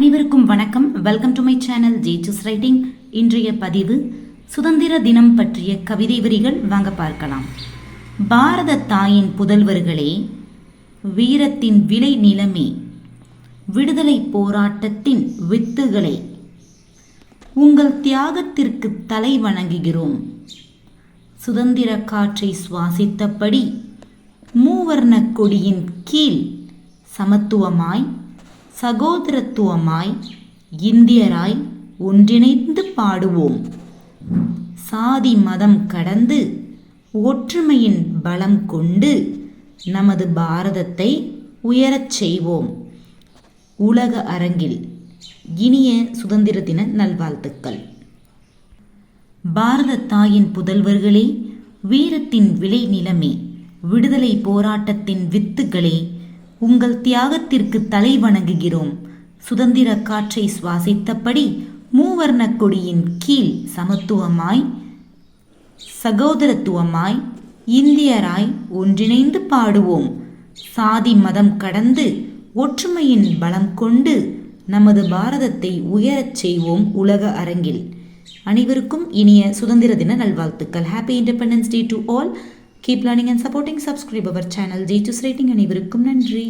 அனைவருக்கும் வணக்கம். Welcome to my channel ஜேஜஸ் ரைட்டிங் இன்றைய பதிவு சுதந்திர தினம் பற்றிய கவிதை வரிகள் வாங்க பார்க்கலாம். பாரத தாயின் புதல்வர்களே வீரத்தின் விளை நிலமே விடுதலை போராட்டத்தின் வித்துகளே உங்கள் தியாகத்திற்கு தலை வணங்குகிறோம். சுதந்திர காற்றை சுவாசித்தபடி மூவர்ண கொடியின் கீழ் சமத்துவமாய் சகோதரத்துவமாய் இந்தியராய் ஒன்றிணைந்து பாடுவோம். சாதி மதம் கடந்து ஒற்றுமையின் பலம் கொண்டு நமது பாரதத்தை உயரச் செய்வோம். உலக அரங்கில் இனிய சுதந்திர தின நல்வாழ்த்துக்கள். பாரத தாயின் புதல்வர்களே வீரத்தின் விளை நிலமே விடுதலை போராட்டத்தின் வித்துகளே உங்கள் தியாகத்திற்கு தலை வணங்குகிறோம். சுதந்திர காற்றை சுவாசித்தபடி மூவர்ண கொடியின் கீழ் சமத்துவமாய் சகோதரத்துவமாய் இந்தியராய் ஒன்றிணைந்து பாடுவோம். சாதி மதம் கடந்து ஒற்றுமையின் பலம் கொண்டு நமது பாரதத்தை உயரச் செய்வோம் உலக அரங்கில். அனைவருக்கும் இனிய சுதந்திர தின நல்வாழ்த்துக்கள். Happy independence day to all keep learning and supporting subscribe our channel J rating அனைவருக்கும் நன்றி.